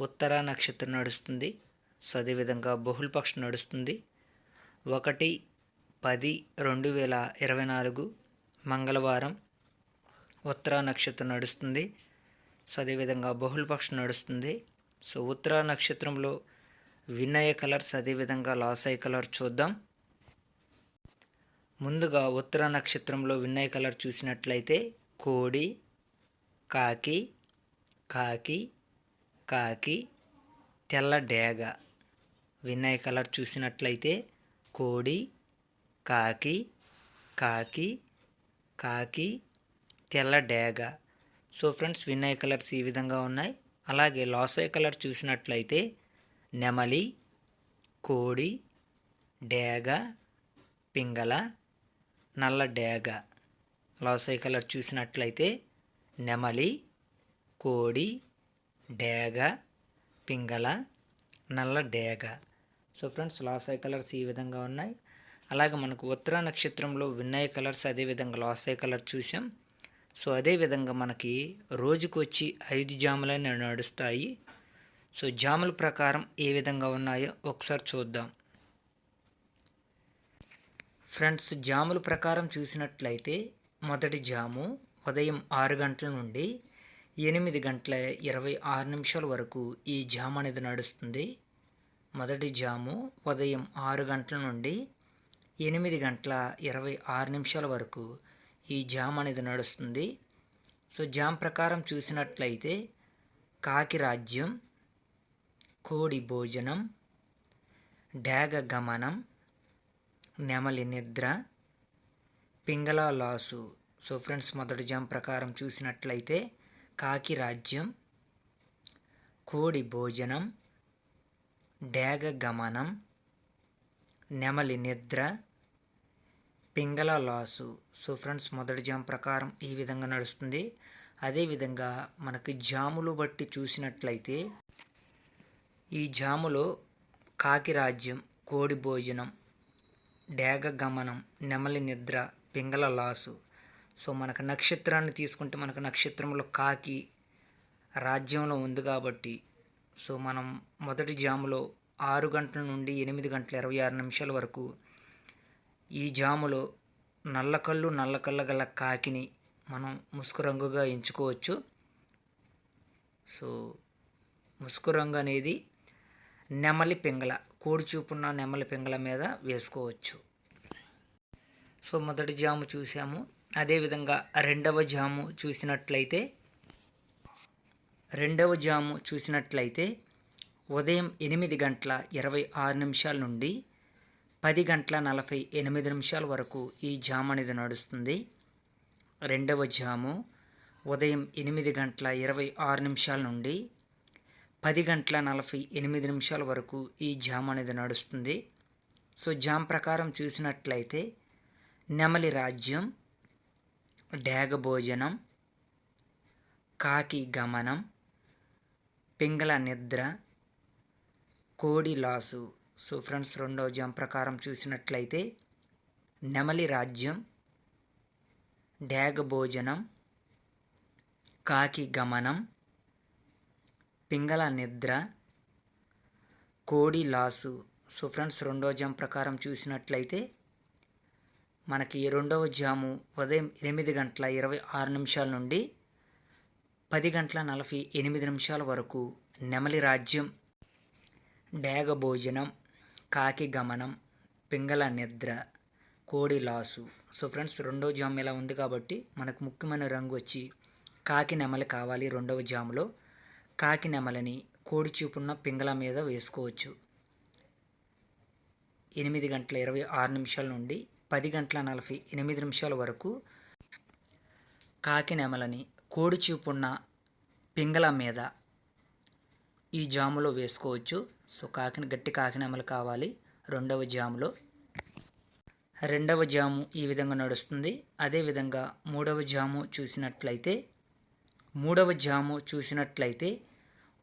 ఉత్తర నక్షత్రం నడుస్తుంది. సో అదేవిధంగా బహుళపక్షం నడుస్తుంది. ఒకటి పది రెండు వేల ఇరవై నాలుగు మంగళవారం ఉత్తర నక్షత్రం నడుస్తుంది. సో అదేవిధంగా బహుళపక్షం నడుస్తుంది. సో ఉత్తర నక్షత్రంలో వినయ కలర్స్ అదేవిధంగా లాసై కలర్ చూద్దాం. ముందుగా ఉత్తర నక్షత్రంలో వినయ కలర్ చూసినట్లయితే కోడి కాకి కాకి కాకి తెల్ల డేగ. వినయ్ కలర్ చూసినట్లయితే కోడి కాకి కాకి కాకి తెల్ల డేగ. సో ఫ్రెండ్స్ వినయ్ కలర్స్ ఈ విధంగా ఉన్నాయి. అలాగే లాసోయ్ కలర్ చూసినట్లయితే నెమలి కోడి డేగ పింగళ నల్ల డేగ. లాసోయ్ కలర్ చూసినట్లయితే నెమలి కోడి డేగ పింగళ నల్ల డేగ. సో ఫ్రెండ్స్ లాసై కలర్స్ ఈ విధంగా ఉన్నాయి. అలాగే మనకు ఉత్తర నక్షత్రంలో వినయ కలర్స్ అదేవిధంగా లాసై కలర్ చూసాం. సో అదేవిధంగా మనకి రోజుకు వచ్చి ఐదు జాములనే నడుస్తాయి. సో జాముల ప్రకారం ఏ విధంగా ఉన్నాయో ఒకసారి చూద్దాం. ఫ్రెండ్స్ జాముల ప్రకారం చూసినట్లయితే మొదటి జాము ఉదయం ఆరు గంటల నుండి ఎనిమిది గంటల ఇరవై ఆరు నిమిషాల వరకు ఈ జామ్ అనేది నడుస్తుంది. మొదటి జాము ఉదయం ఆరు గంటల నుండి ఎనిమిది గంటల ఇరవై ఆరు నిమిషాల వరకు ఈ జామ్ అనేది నడుస్తుంది. సో జామ్ ప్రకారం చూసినట్లయితే కాకి రాజ్యం కోడి భోజనం డాగ గమనం నెమలి నిద్ర పింగళ లాసు. సో ఫ్రెండ్స్ మొదటి జామ్ ప్రకారం చూసినట్లయితే కాకి రాజ్యం కోడి భోజనం డేగ గమనం నెమలి నిద్ర పింగళ లాసు. సో ఫ్రెండ్స్ మొదటి జామ్ ప్రకారం ఈ విధంగా నడుస్తుంది. అదేవిధంగా మనకి జాములు బట్టి చూసినట్లయితే ఈ జాములో కాకి రాజ్యం కోడి భోజనం డేగ గమనం నెమలి నిద్ర పింగళ లాసు సో మనకు నక్షత్రాన్ని తీసుకుంటే మనకు నక్షత్రంలో కాకి రాజ్యంలో ఉంది కాబట్టి సో మనం మొదటి జాములో ఆరు గంటల నుండి ఎనిమిది గంటల ఇరవై ఆరు నిమిషాల వరకు ఈ జాములో నల్లకళ్ళు నల్లకళ్ళ గల కాకిని మనం ముసుకు రంగుగా ఎంచుకోవచ్చు. సో ముసుకు రంగు అనేది నెమలి పింగళ కోడి చూపున్న నెమలి పింగళ మీద వేసుకోవచ్చు. సో మొదటి జాము చూసాము. అదేవిధంగా రెండవ జాము చూసినట్లయితే రెండవ జాము చూసినట్లయితే ఉదయం ఎనిమిది గంటల ఇరవై ఆరు నిమిషాల నుండి పది గంటల నలభై ఎనిమిది నిమిషాల వరకు ఈ జామ్ అనేది నడుస్తుంది. రెండవ జాము ఉదయం ఎనిమిది గంటల ఇరవై ఆరు నిమిషాల నుండి పది గంటల నలభై ఎనిమిది నిమిషాల వరకు ఈ జామ్ అనేది నడుస్తుంది. సో జామ్ ప్రకారం చూసినట్లయితే నెమలి రాజ్యం డేగ భోజనం కాకి గమనం పింగళ నిద్ర కోడి లాసు. సో ఫ్రెండ్స్ రెండవ జం ప్రకారం చూసినట్లయితే నెమలి రాజ్యం డేగ భోజనం కాకి గమనం పింగళ నిద్ర కోడి లాసు. సో ఫ్రెండ్స్ రెండో జం ప్రకారం చూసినట్లయితే మనకి రెండవ జాము ఉదయం ఎనిమిది గంటల ఇరవై ఆరు నిమిషాల నుండి పది గంటల నలభై ఎనిమిది నిమిషాల వరకు నెమలి రాజ్యం డేగ భోజనం కాకి గమనం పింగళ నిద్ర కోడి లాసు. సో ఫ్రెండ్స్ రెండవ జామ్ ఇలా ఉంది కాబట్టి మనకు ముఖ్యమైన రంగు వచ్చి కాకి నెమలి కావాలి రెండవ జాములో. కాకి నెమలని కోడి చూపున్న పింగళ మీద వేసుకోవచ్చు. ఎనిమిది గంటల ఇరవై ఆరు నిమిషాల నుండి పది గంటల నలభై ఎనిమిది నిమిషాల వరకు కాకి నెమలని కోడి చూపున్న పింగళ మీద ఈ జాములో వేసుకోవచ్చు. సో కాకిన గట్టి కాకినెమలు కావాలి. రెండవ జాములో. రెండవ జాము ఈ విధంగా నడుస్తుంది. అదేవిధంగా మూడవ జాము చూసినట్లయితే మూడవ జాము చూసినట్లయితే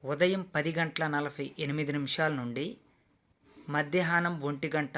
ఉదయం పది గంటల నలభై ఎనిమిది నిమిషాల నుండి మధ్యాహ్నం ఒంటి గంట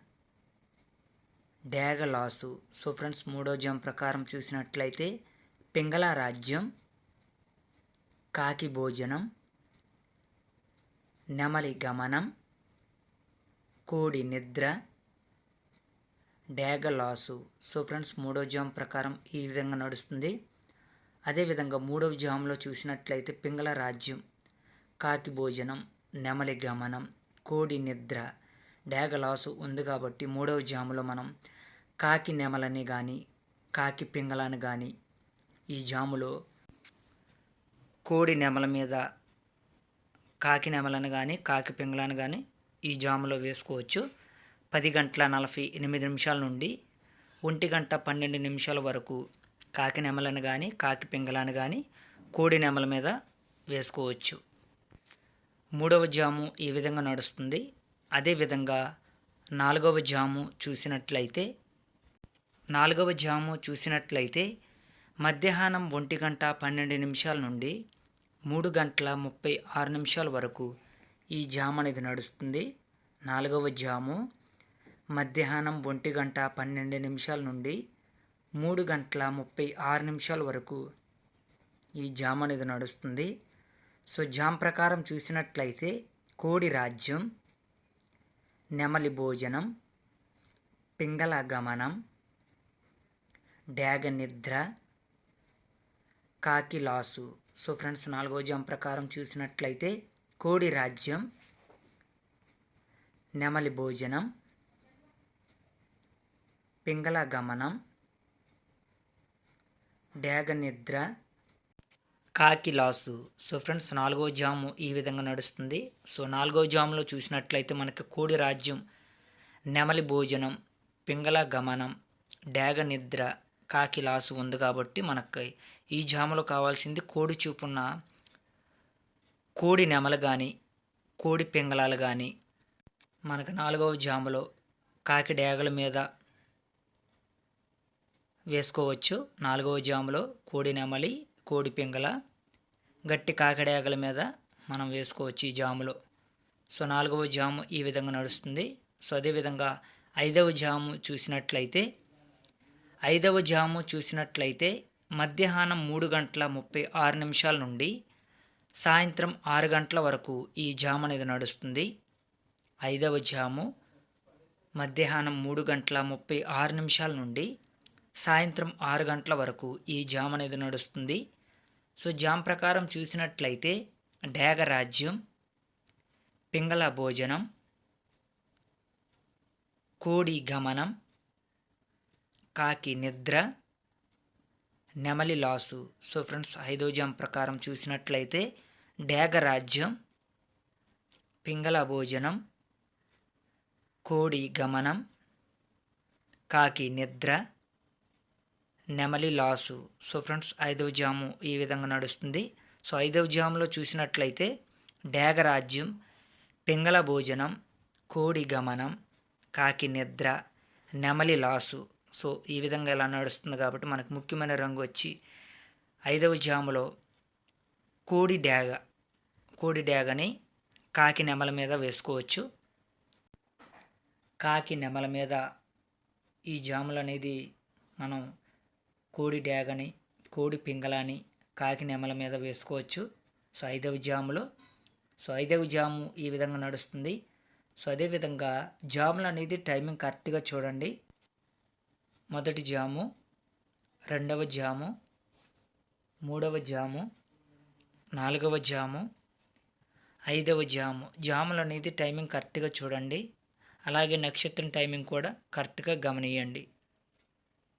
డేగలాసు సో ఫ్రెండ్స్ మూడో జం ప్రకారం చూసినట్లయితే పింగళ రాజ్యం కాకి భోజనం నెమలి గమనం కోడి నిద్ర డేగలాసు సో ఫ్రెండ్స్ మూడో జామ్ ప్రకారం ఈ విధంగా నడుస్తుంది. అదేవిధంగా మూడవ జామ్లో చూసినట్లయితే పింగళ రాజ్యం కాకి భోజనం నెమలి గమనం కోడి నిద్ర డేగలాసు ఉంది కాబట్టి మూడవ జాములో మనం కాకి నెమలని కానీ కాకి పింగళని కానీ ఈ జాములో కోడి నెమల మీద కాకి నెమలను కానీ కాకి పింగళాన్ని కానీ ఈ జాములో వేసుకోవచ్చు. పది గంటల నలభై ఎనిమిది నిమిషాల నుండి ఒంటి గంట పన్నెండు నిమిషాల వరకు కాకి నెమలను కానీ కాకి పింగళాన్ని కానీ కోడి నెమల మీద వేసుకోవచ్చు. మూడవ జాము ఈ విధంగా నడుస్తుంది. అదేవిధంగా నాలుగవ జాము చూసినట్లయితే నాలుగవ జాము చూసినట్లయితే మధ్యాహ్నం ఒంటి గంట పన్నెండు నిమిషాల నుండి మూడు గంటల ముప్పై ఆరు నిమిషాల వరకు ఈ జామ్ అనేది నడుస్తుంది. నాలుగవ జాము మధ్యాహ్నం ఒంటి గంట పన్నెండు నిమిషాల నుండి మూడు గంటల ముప్పై ఆరు నిమిషాల వరకు ఈ జామ్ అనేది నడుస్తుంది. సో జామ్ ప్రకారం చూసినట్లయితే కోడి రాజ్యం నెమలి భోజనం పింగళ గమనం డ్యాగ నిద్ర కాకి లాసు. సో ఫ్రెండ్స్ నాలుగో జం ప్రకారం చూసినట్లయితే కోడి రాజ్యం నెమలి భోజనం పింగళ గమనం డ్యాగ నిద్ర కాకి లాసు. సో ఫ్రెండ్స్ నాలుగో జాము ఈ విధంగా నడుస్తుంది. సో నాలుగో జాములో చూసినట్లయితే మనకి కోడి రాజ్యం నెమలి భోజనం పింగళ గమనం డేగ నిద్ర కాకి లాసు ఉంది కాబట్టి మనకి ఈ జాములో కావాల్సింది కోడి చూపున్న కోడి నెమలు కానీ కోడి పింగళాలు కానీ మనకు నాలుగవ జాములో కాకి డేగల మీద వేసుకోవచ్చు. నాలుగవ జాములో కోడి నెమలి కోడి పింగళ గట్టి కాకిడేగల మీద మనం వేసుకోవచ్చు ఈ జాములో. సో నాలుగవ జాము ఈ విధంగా నడుస్తుంది. సో అదేవిధంగా ఐదవ జాము చూసినట్లయితే ఐదవ జాము చూసినట్లయితే మధ్యాహ్నం మూడు గంటల ముప్పై ఆరు నిమిషాల నుండి సాయంత్రం ఆరు గంటల వరకు ఈ జాము అనేది నడుస్తుంది. ఐదవ జాము మధ్యాహ్నం మూడు గంటల ముప్పై ఆరు నిమిషాల నుండి సాయంత్రం ఆరు గంటల వరకు ఈ జామ్ అనేది నడుస్తుంది. సో జామ్ ప్రకారం చూసినట్లయితే డేగ రాజ్యం పింగళ భోజనం కోడి గమనం కాకి నిద్ర నెమలి లాసు. సో ఫ్రెండ్స్ ఐదో జామ్ ప్రకారం చూసినట్లయితే డేగ రాజ్యం పింగళ భోజనం కోడి గమనం కాకి నిద్ర నెమలి లాసు. సో ఫ్రెండ్స్ ఐదవ జాము ఈ విధంగా నడుస్తుంది. సో ఐదవ జాములో చూసినట్లయితే డేగరాజ్యం పింగళ భోజనం కోడి గమనం కాకి నిద్ర నెమలి లాసు. సో ఈ విధంగా ఇలా నడుస్తుంది కాబట్టి మనకు ముఖ్యమైన రంగు వచ్చి ఐదవ జాములో కోడి డ్యాగ కోడి డ్యాగని కాకి నెమల మీద వేసుకోవచ్చు. కాకి నెమల మీద ఈ జాములు అనేది మనం కోడి డ్యాగని కోడి పింగళాని కాకి నెమల మీద వేసుకోవచ్చు. సో ఐదవ జాములో సో ఐదవ జాము ఈ విధంగా నడుస్తుంది. సో అదేవిధంగా జాములు అనేది టైమింగ్ కరెక్ట్గా చూడండి. మొదటి జాము రెండవ జాము మూడవ జాము నాలుగవ జాము ఐదవ జాము. జాములు అనేది టైమింగ్ కరెక్ట్గా చూడండి. అలాగే నక్షత్రం టైమింగ్ కూడా కరెక్ట్గా గమనియండి.